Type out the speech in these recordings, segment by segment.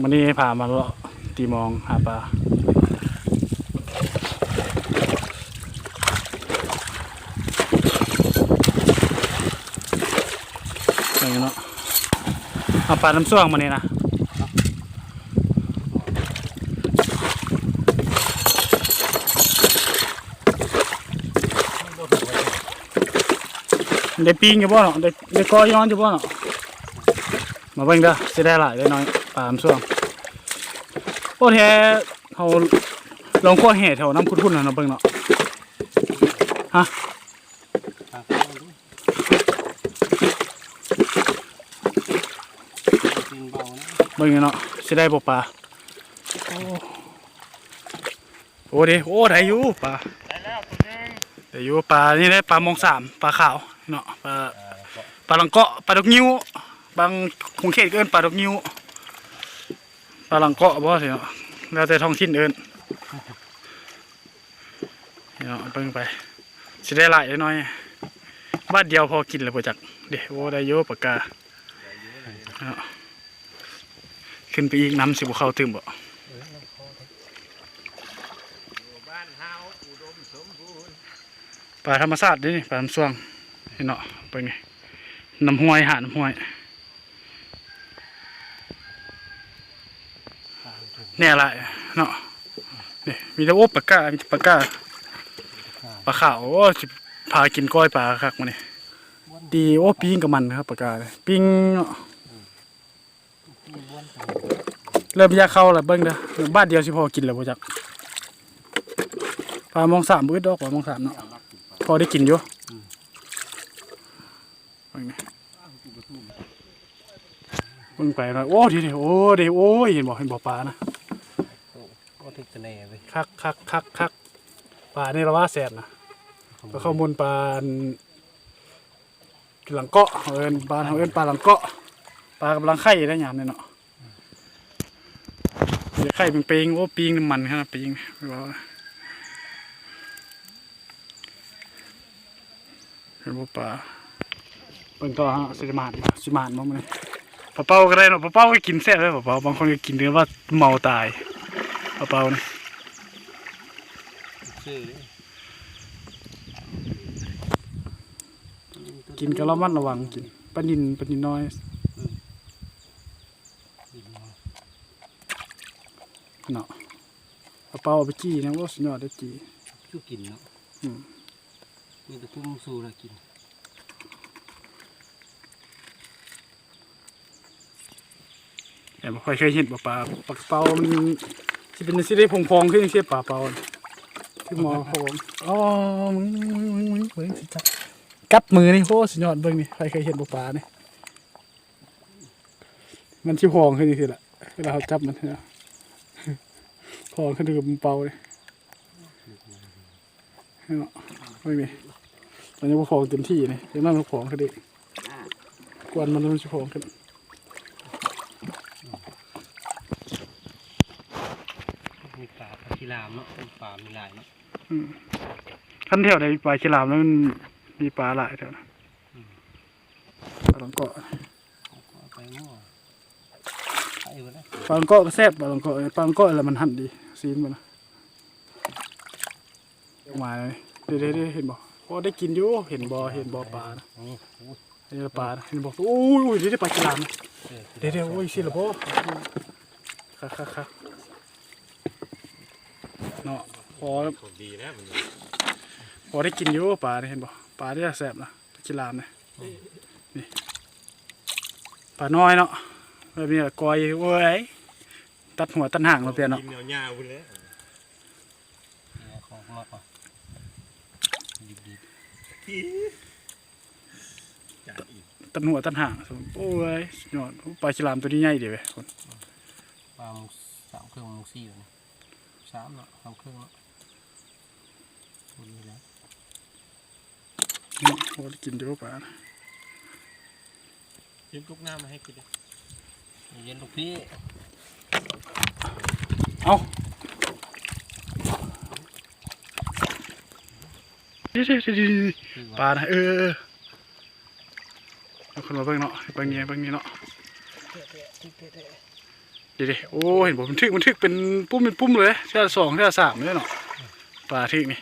วันนี้พามาเลาะตีมองหาปลาอย่างนี้เนาะเอาปลาน้ำส้วงมานี่นะได้ปิ้งอยู่บ่เนาะได้ได้ก้อยย้อนอยู่บ่เนาะมาเบิ่งเด้อสิได้หลายได้น้อย ปลาน้ำส้วงโอ้แท้เฮาลองก้อแห่แถวน้ำพุนๆน่ะเนาะเบิ่งเนาะฮะทางเข้าดูจริงเบานะเบิ่งเนาะสิได้บ่ปลาโอ้ด้โอ้ได้อยู่ปลาได้แล้วได้อยู่ปลานี่ได้ปลามงสามปลาขาวเนาะปลาปลาลังเกาะปลาดอกนิ้วบางคงเขตก็เอิ้นปลาดอกนิ้ว ปลาลังเกาะบ่สิเนาะแล้วแต่ท้องถิ่นเอิ้นเนาะเบิ่งไปสิได้หลายน้อยบ้าทเดียวพอกินแล้วบ่จักเด้โอ้ได้เยอะปากกาเนาะขึ้นไปอีกน้ำสิบเข้าตึมบ่ปลาธรรมชาติเด้นี่ปลาน้ำสวงเนาะเป็นไงน้ำห้วยหาน้ำห้วย เนี่ยละเนาะนี่มีแต่โอ้ปลากามีปลากาปลาขาวโอ้สิพากินก้อยปลาคักมาเนี่ยดีโอ้ปิ้งกับมันครับปลากาเลยปิ้งเนาะมีบ้วนจังเริ่มยากเข้าแล้วเบิ้งเด้อบ้านเดียวสิพอกินแล้วบ่จักปลามองสามบื้อดอกปลามองสามเนาะพอได้กินอยู่เบิ่งไปหน่อยโอ้ดีดีโอ้ดีโอ้ยเห็นบ่เห็นบ่ปลานะ ถึกจะแน่เลยคักคักคักคักปลานี่เราว่าแสนนะแล้วข้อมูลปลาหลังเกาะเอินปลาเอินปลาหลังเกาะปลากำลังไข่ได้หยามเนี่ยเนาะเดี๋ยวไข่เป็นเปงโอ้ปิงน้ำมันครับปิงไม่บอกว่าเห็นบ่ปลาเบิ่งต่อฮะสิมานสิมานบ่มื้อนี้ปลาเป้าก็ได้เนาะปลาเป้าก็กินแซ่บเลยปลาเป้าบางคนก็กินเนื้อว่าเมาตาย ปลาเป้านี่ชื่อดิกินก็ระมัดระวังกินปลานินปลานินน้อยเนาะเอาเปล่าเอาไปจี้นะว่าสุดยอดได้จี้ชูกินเนาะอืมมีแต่พุ่งสู่แล้วกินแต่ไม่ค่อยเคยเห็นปลาปลาปลาเปล่ามัน ที่เป็นสิได้พองๆขึ้นเช่ปลาเปล่าที่หมอเขอกอ๋อมึงมึงมึงมึงเบิ่งสิจับกัดมือนี่โหสุดยอดเบิ่งนี่ใครเคยเห็นปลาปลานี่ยมันชิพองขึ้นนี่สิละเวลาเขาจับมันเนี่ยพองขึ้นดูกับเปล่าเลยเนาะไม่มีตอนนี้พวกของเต็มที่เลยเดี๋ยวนั่นพวกของเขาดิกวนมันมันจะของขึ้น มีป ลาปลาที่ลามเนาะมีปลามีลายเนาะขั้นแถวไหนมีปลาฉลามแล้วมันมีปลาหลายแถวนะปลาหลังเกาะเอาไปมั่วไปหมดแล้วปลาหลังเกาะก็แซ่บปลาหลังเกาะปลาหลังเกาะอะไรมันหั่นดีซีนมันนะออกมาเลยเดี๋ยวเดี๋ยวเดี๋ยวเห็นบ่พอได้กินอยู่เห็นบ่เห็นบ่ปลานะนี่โอ้ยเห็นปลานะเห็นบ่โอ้ยโอ้ยเดี๋ยวได้ปลาฉลามนะเออเดี๋ยวเดี๋ยวโอ้ยสิละบ่ครับครับครับเนาะพอดีนะมันพอได้กินอยู่ปลาเนี่ยเห็นบ่ปลาที่แซ่บนะกินลามเนี่ยนี่ปลาน้อยเนาะแบบนี้ละกอยโอ้ยตัดหัวตัดหางเราเปลี่ยนเนาะกินแนวหญ้าพุ่นเลยเอาของมากกว่าดีดีจัดอีกตัดหัวตัดหางโอ้ยสุดยอดปลาฉลามตัวนี้ใหญ่ดีเว้ยคนปลาหมึกสามเครื่องหมึกสี่อยู่นี่สามเนาะสามเครื่องเนาะ คนนี้แล้วนี่โอ้ได้กินเยอะปลานะยืมลูกน้ำมาให้กินดิเย็นลูกพี่ เอาเดี๋ยวเดี๋ยวเดี๋ยวเดี๋ยวคือปลาว่านะเออเออเอาคนมาเบิ่งเนาะเบิ่งนี้เบิ่งนี้เนาะเดี๋ยวดิโอ้เห็นบอกมันทึกมันทึกเป็นปุ้มเป็นปุ้มเลยเท่าสองเท่าสามเลยเนาะปลาทึกนี่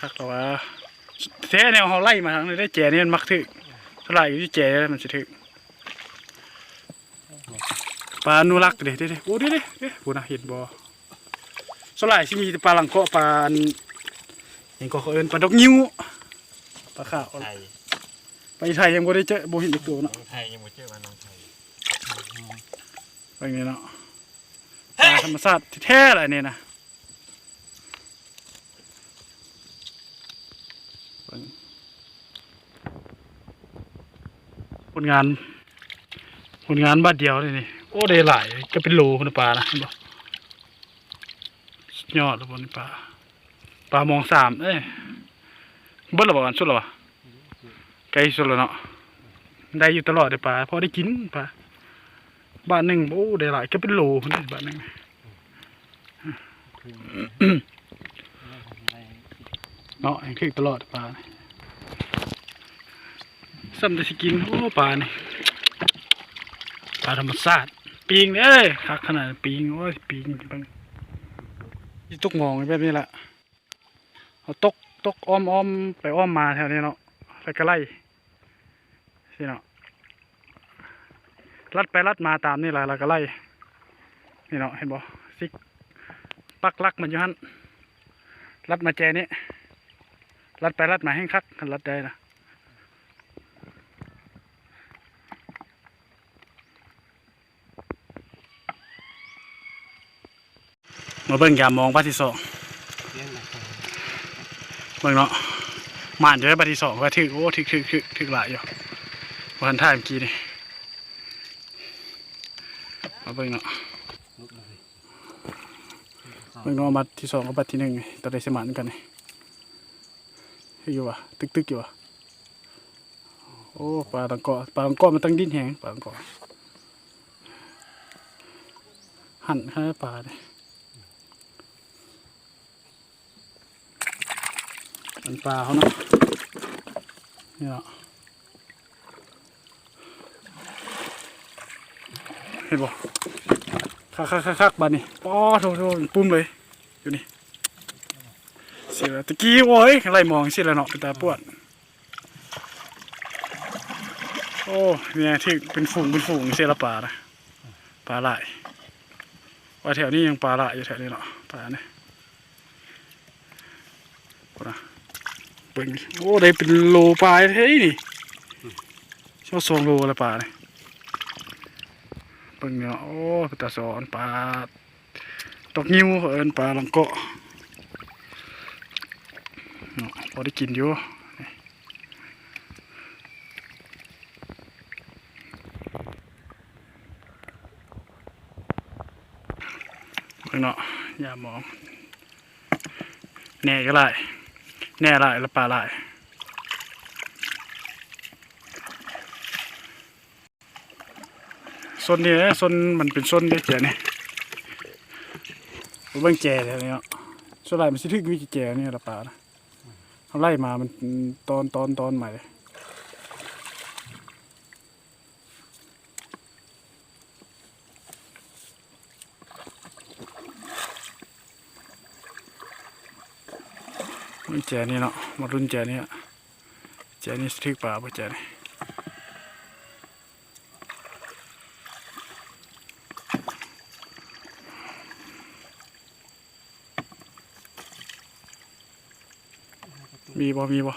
คักแต่ว่าแท้แนวเขาไล่มาทางนี้ได้แจนี่มันมักทึกเท่าไหร่อยู่ที่แจแล้วมันจะทึกปลาอนุรักษ์เดี๋ยวเดี๋ยวเดี๋ยวโอ้เดี๋ยวเดี๋ยวเดี๋ยวพูนะเห็นบ่สลายที่มีแต่ปลาหลังเกาะปลาอันเห็นก็เขาเอิ้นปลาดอกนิ้วปลาขาวไทยไปไทยยังบ่ได้เจอบ่เห็นอีกตัวเนาะน้องไทยยังไม่เจอว่าน้องไทยไปอย่างนี้เนาะปลาธรรมชาติแท้ๆอะไรเนี่ยนะเบิ่งผ ลงานผลงานบ้านเดียวเลยนี่ โอ้ได้หลายก็เป็นโลคนปลานะเห็นบ่สุดยอดเลยบนปลาปลามองสามเอ้ยเบิ้ลหรอบ่กันสุดหรอวะไกลสุดแล้วเนาะได้อยู่ตลอดเลยปลาพอได้กินปลาบ้านหนึ่งโอ้ได้หลายก็เป็นโลคนนี้บ้านหนึ่งเนาะยังคือตลอดปลานี่ ซ้ำแต่สกินโอ้ปลานี่ปลาธรรมชาติปิงเอ้ยคักขนาดปิงโอ้ยปิงบังยี่ตุกมองแบบนี้แหละเอาตกตกอ้อมอ้อมไปอ้อมมาแถวนี้เนาะแล้วก็ไล่สิเนาะลัดไปลัดมาตามนี่แหละแล้วก็ไล่นี่เนาะเห็นบ่ซิกปักลักมันอยู่หันลัดมาแจนี่ลัดไปลัดมาให้คักคันลัดได้นะ มาเบิ่งยามมองปาที่สองเลี้ยงหลักเบิ่งเนาะมานจะได้ปาที่สองก็ถึกโอ้ถึกถึกถึกถึกหลายอยู่วันท่ายเมื่อกี้นี่มาเบิ่งเนาะเบิ่งเนาะบัตรที่สองกับบัตรที่หนึ่งตอนได้สมานกันนี่เฮ้ยอยู่วะตึกตึกอยู่วะโอ้ปลาตังเกาะปลาตังเกาะมันตั้งดิ้นแหงปลาตังเกาะหั่นข้าปลาเนี่ยันปลาเขาเนาะนี่เนาะเห็นบ่คักคักคักคักบานนี่ป้อโถโถปุ้มเลย อยู่นี่เสียตะกี้โว้ยไล่มองสิแล้วเนาะเป็นตาปวด โอ้เนี่ยที่เป็นฝูงเป็นฝูงเสียละปลานะปลาไหลว่าแถวนี้ยังปลาไหลอยู่แถวนี้เนาะปลาเนี่ยโอ้นะ เบิ่งโอ้ได้เป็นโลปลาเฮ้ยนี่ชอบสองโลละปลาเนี่ยเบิ่งเนาะโอ้ตาสอนปลาตอกนิ้วเอินปลาลังเกาะเนาะพอได้กินอยู่เบิ่งเนาะอย่ามองแน่ก็ได้ แน่หลายละปลาหลายโซนนี้นะโซนมันเป็นโซนเด็กแจนี่ยมเบิ่งแจแถวนี้เนาะส่วนใหญ่มันสิทึกมิจิแจนี่ยละป่านะเขาไล่มามันตอนตอนตอนใหม่เลย มันแจนี่เนาะมารุ่นแจนี่อะแจนี่สิถึกป่าป่ะแจนี่มีบ่ มีบ่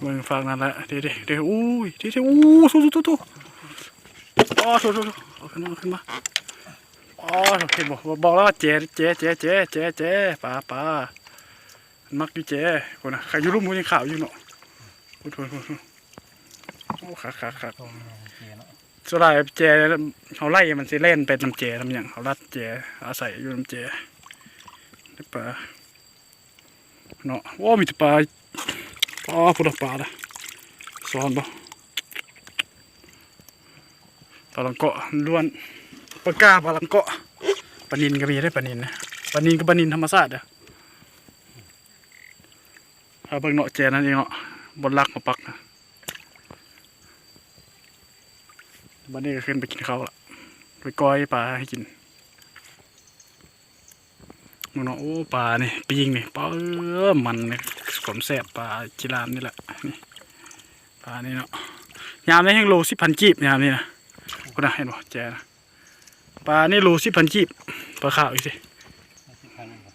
เมืองฟังนั่นแหละเดี๋ยวเดี๋ยวเดี๋ยวอุ้ยเดี๋ยวเดี๋ยวอู้สู้สู้สู้สู้อ๋อสู้สู้สู้เอาขึ้นมาเอาขึ้นมา อ๋อเห็นบ่บอกแล้วว่าเจ๊เจ๊เจ๊เจ๊เจ๊เจ๊ปลาปลามักอยู่เจ๊คนนะใครอยู่รูปมือยังข่าวอยู่เนาะพูดพูดพูดโอ้ขาขาขาสุดท้ายเจ๊เขาไล่มันสิเล่นเป็นน้ำเจ๊ทำอย่างเขารัดเจ๊อาศัยอยู่น้ำเจได้ปลาเนาะโอ้มีแต่ปลาปลาพุทธปลาละซ้อนบ่ปลาลังเกาะล้วน ปลากาปลาลังเกาะปลานินก็มีได้ปลานินนะปลานินก็ปลานินธรรมชาติเด้อเอาเบิ่งเนาะเจนั่นเองเนาะบนลักมาปักนะบันนี้ก็ขึ้นไปกินข้าวละไปก้อยปลาให้กินมึงเนาะโอ้ปลานี่ปีงนี่ปลาเออมันเนี่ยผมแซ่บปลาจิรามนี่แหละนี่ปลานี่เนาะยามนี้แห้งโลสิบพันกีบยามนี้นะคุณนะเห็นบ่แจนะ ปลานี่โลสิบพันกีบปลาขาวอีกสิสิบพันบ่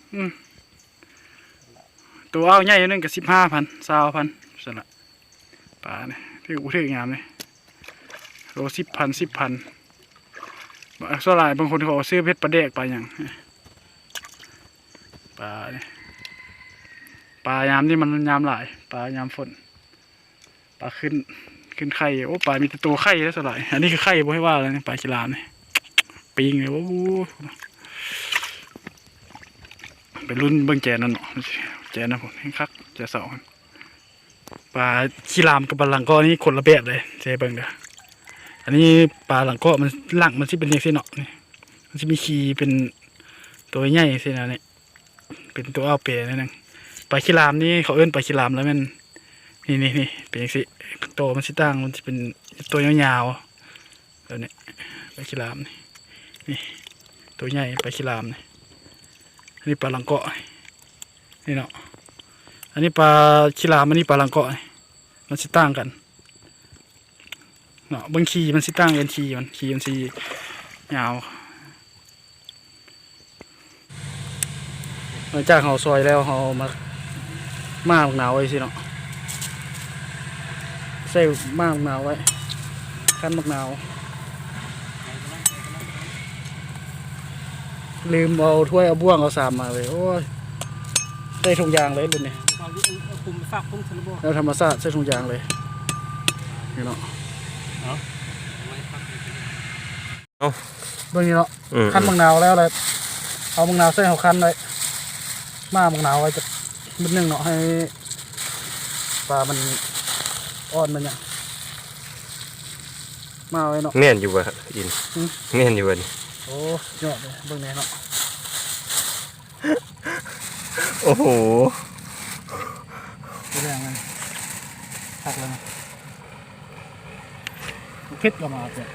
ตัวเอาใหญ่อยู่นึงก็สิบห้าพันสาวพันสั่นละปลาเนี่ยที่กูถืองามเลยโลสิบพันสิบพันส่วนหลายบางคนเขาเอาซื้อเพชรปลาแดกปลาอย่างปลาเนี่ยปลายามนี่มันยามหลายปลายามฝนปลาขึ้นขึ้นไข่โอ้ปลามีแต่ตัวไข่แล้วส่วนหลายอันนี้คือไข่บ่ให้ว่าเลยนี่ปลากีฬามนี่ ปิงเลยโอ้โหเป็นรุ่นเบิ่งแจนั่นเนาะแจนะผมให้คักแจเสาปลาขี้รามกับปลาหลังก้อนี่คนละแบบเลยเจเบิ่งเด้ออันนี้ปลาหลังก้อมันหลังมันสิเป็นยังซี่เนาะนี่มันสิมีขีเป็นตัวใหญ่สินะเนี่ยเป็นตัวเอาเปรนิดนึงปลาขี้รามนี่เขาเอิ้นปลาขี้รามแล้วมันนี่นี่นี่เป็นยังซี่โตวมันสิตั้งมันสิเป็นตัวยาวๆแบบนี้ปลาขี้รามนี่ นี่ตัวใหญ่ปลาขี้รามนี่อันนี้ปลาลังก้อนี่เนาะอันนี้ปลาชิลามอันนี้ปลาลังเกาะมันสิต่างกันเนาะบางขีมันสิต่างกันขีมันขีมันสิยาวหลังจากเขาซอยแล้วเขามามามะนาวไว้สิเนาะใส่มามะนาวไว้ขั้นมะนาว ลืมเอาถ้วยเอาบ่วงเอาสามมาเลยโอ้ยใส่ถุงยางเลยรุ่นนี้เอาดิเอาคุมฝากคุมทะลุบ่แล้วธรรมชาติใส่ถุงยางเลยนี่เนาะเอาไว้พักเบื้องนี้เนาะอืมคั้นมังนาวแล้วเลยเอามังนาวใส่เอาคั้นไว้มามังนาวไว้จะนิดนึงเนาะให้ปลามันอ่อนมันเนี่ยมาไว้เนาะแม่นอยู่บ่อินอืมแม่นอยู่บ่นี่ โอ้ยอดเลยเบื้องนี้เนาะโอ้โหดูแรงมันหักเลยนะเพ็ดก็มาเปล่า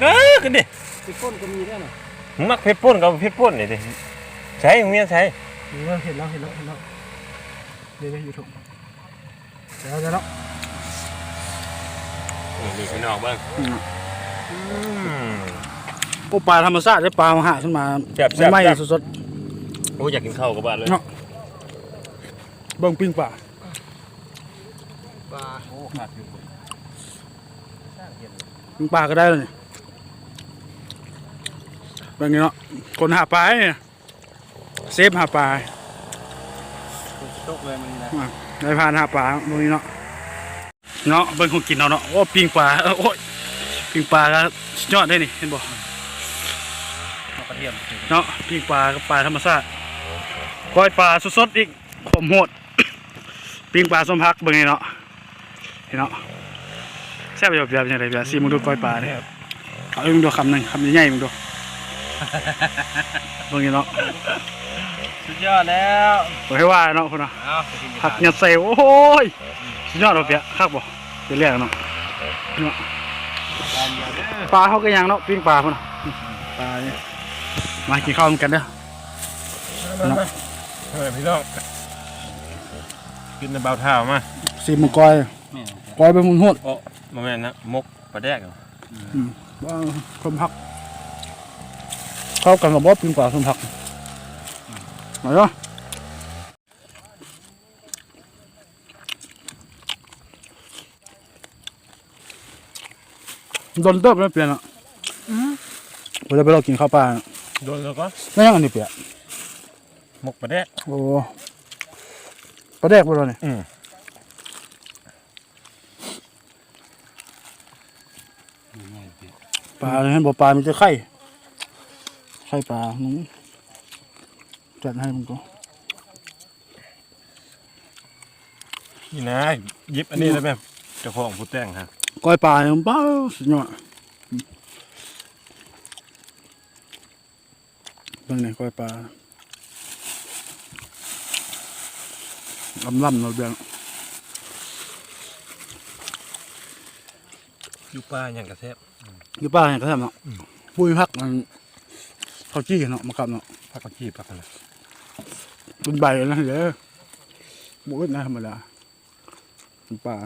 เออกันดิติดก้นก็มีด้วยน่ะมักเพชรป่นกับเพชรป่นนี่ดิใช้ของเมียใช้เห็นแล้วเห็นแล้วเห็นแล้วเห็นแล้วเดี๋ยวอยู่ถุงเดี๋ยวเดี๋ยวเนาะนี่พี่น้องเบิ่งอืมอืม โอ้ปลาธรรมชาติได้ปลามาหาขึ้นมาแซ่บๆไม่แซ่บ สดโอ้อยากกินข้าวกับบ้านเลยเนาะๆเบิ่งปิ้งปลาปลาโอ้ขาดอยู่ปิ้งปลาก็ได้เลยนี่เบิ่งนี่เนาะคนหาปลาเนี่ยเซฟหาปลาตกเลยมันนะได้พานหาปลาตรงนี้เนาะเนาะเบิ่งของกินเนาะเนาะโอ้ปิ้งปลาเออโอ้ยปิ้งปลาก็สุดยอดได้นี่เห็นบ่ เอากระเทียมเนาะปิ้งปลากับปลาธรรมชาติก้อยปลาสดๆอีกขมโหดปิ้งปลาส้มพักเบิ่งนี่เนาะเห็นเนาะแซ่บแบบแบบยังไงแบบซีมึงดูก้อยปลาเนี่ยเอาให้มึงดูคำหนึ่งคำใหญ่ๆมึงดูเบิ่งนี่เนาะสุดยอดแล้วบ่ให้ว่าเนาะพุ่นเนาะเอาไปกินผักยัดใส่โอ้โหยสุดยอดเอาเปียคักบ่เป็นแรกเนาะเนาะตามเดียวเด้อปลาเขาก็ยังเนาะปิ้งปลาพุ่นน่ะปลาเนี่ย มากินข้าวกันเด้อเออพี่น้องกินในเบาเท้ามาซีมึงก้อยแม่ก้อยไปมุนโหดโอ้บ่แม่นนะมกปลาแดกเหรอว่าสมพัก เข้ากันกับบ่ปิ้งปลาสมพักมาเนาะโดนเติบไม่เปลี่ยนอะเราจะไปเรากินข้าวปลาน่ะ โดนแล้วก็ไม่ยังอันนี้เปลี่ยนมกปลาแดกโอ้ปลาแดกบ่โดนนี่อืมปลาเห็นบ่ปลามีแต่ไข่ไข่ปลาหนูจัดให้มึงก็นี่นะหยิบอันนี้แล้วแบบเจ้าของผู้แต่งฮะก้อยปลาเนี่ยมันบ้าสุดยอด เบิ่งนี่ก้อยปลาลำลำเราเดืองอยู่ป่าอย่างกระแทบอยู่ป้าเนี่ยก็ทำเนาะปุ้ยพักมันเขาจี้เนาะมากับเนาะพักกระชีพพักกันนะเป็นใบนะเด้อบุ้ยนะธรรมดาเป็นป่า